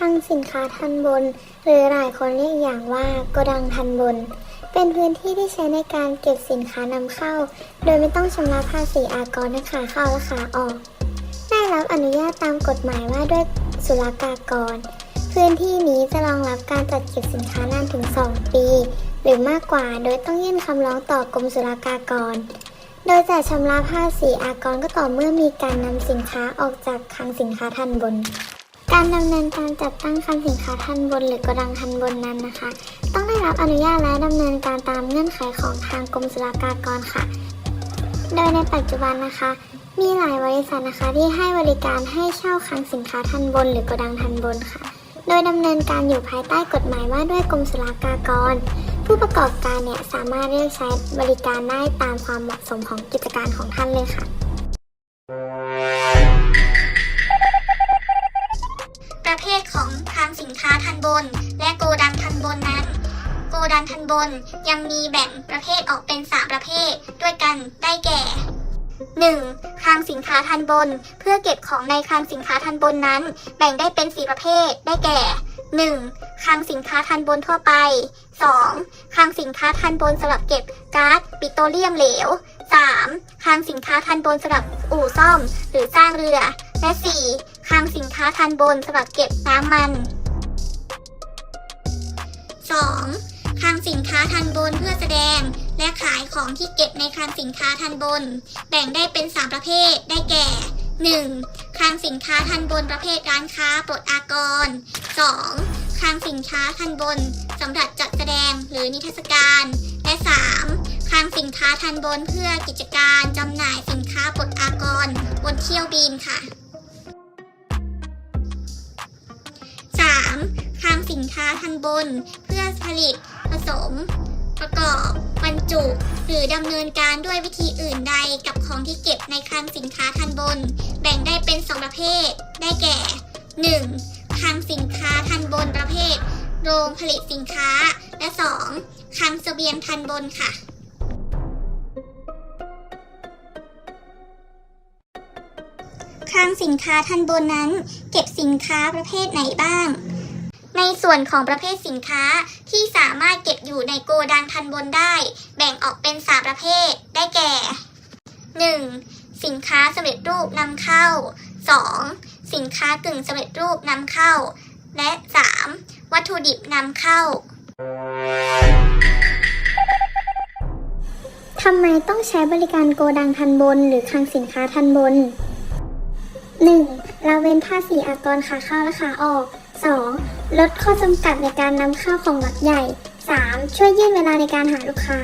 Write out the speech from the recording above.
ลังสินค้าทันบน หรือหลายคนเรียกอย่างว่าโกดังทันบน เป็นพื้นที่ที่ใช้ในการเก็บสินค้านำเข้า โดยไม่ต้องชำระภาษีอากรทั้งขาเข้าและขาออก ได้รับอนุญาตตามกฎหมายว่าด้วยศุลกากร พื้นที่นี้จะรองรับการจัดเก็บสินค้านานถึง 2 ปี หรือมากกว่าโดยต้องยื่นคำร้องต่อกรมศุลกากรโดยจะชำระภาษีอากรก็ต่อเมื่อมีการนำสินค้าออกจากคลังสินค้าทันบน การดำเนินการจัดตั้งคลังสินค้าทันบนหรือโกดังทันบนนั้นนะคะ ต้องได้รับอนุญาตและดำเนินการตามเงื่อนไขของทางกรมศุลกากรค่ะ โดยในปัจจุบันนะคะ มีหลายบริษัทนะคะที่ให้บริการให้เช่าคลังสินค้าทันบนหรือโกดังทันบนค่ะ โดยดำเนินการอยู่ภายใต้กฎหมายว่าด้วยกรมศุลกากร ผู้ประกอบการเนี่ยสามารถเลือกใช้บริการได้ตามความเหมาะสมของกิจการของท่านเลยค่ะ และโกดังทันบนนั้น โกดังทันบนยังมีแบ่งประเภทออกเป็นสามประเภทด้วยกันได้แก่ 1. คลังสินค้าทันบน เพื่อเก็บของในคลังสินค้าทันบนนั้น แบ่งได้เป็น4ประเภทได้แก่ 1. คลังสินค้าทันบนทั่วไป 2. คลังสินค้าทันบนสำหรับเก็บก๊าซปิโตรเลียมเหลว 3. คลังสินค้าทันบนสำหรับอู่ซ่อม หรือสร้างเรือ และ 4. คลังสินค้าทันบนสำหรับเก็บน้ำมัน 2. คลังสินค้าทันบนเพื่อแสดง และขายของที่เก็บในคลังสินค้าทันบน แบ่งได้เป็น 3 ประเภทได้แก่ 1. คลังสินค้าทันบนประเภทร้านค้าปลดอากร 2. คลังสินค้าทันบนสำหรับจัดแสดงหรือนิทรรศการ และ 3. คลังสินค้าทันบนเพื่อกิจการจำหน่ายสินค้าปลดอากร บนเที่ยวบินค่ะ นค้าทันบน เพื่อผลิต ผสม ประกอบบรรจุ หรือดำเนินการด้วยวิธีอื่นใดกับของที่เก็บในคลังสินค้าทันบน แบ่งได้เป็น2ประเภท ได้แก่ 1. คลังสินค้าทันบนประเภท โรงผลิตสินค้า และ 2. คลังเสบียงทันบนค่ะคลังสินค้าทันบนนั้น เก็บสินค้าประเภทไหนบ้าง ในส่วนของประเภทสินค้าที่สามารถเก็บอยู่ในโกดังทันบนได้ แบ่งออกเป็น 3 ประเภท ได้แก่ 1. สินค้าสำเร็จรูปนำเข้า 2. สินค้ากึ่งสำเร็จรูปนำเข้า และ 3. วัตถุดิบนำเข้าทำไมต้องใช้บริการโกดังทันบน หรือคลังสินค้าทันบน 1. ละเว้นภาษีอากรขาเข้าและขาออก 2. ลดข้อจำกัดในการนำเข้าของล็อตใหญ่ 3. ช่วยยืดเวลาในการหาลูกค้า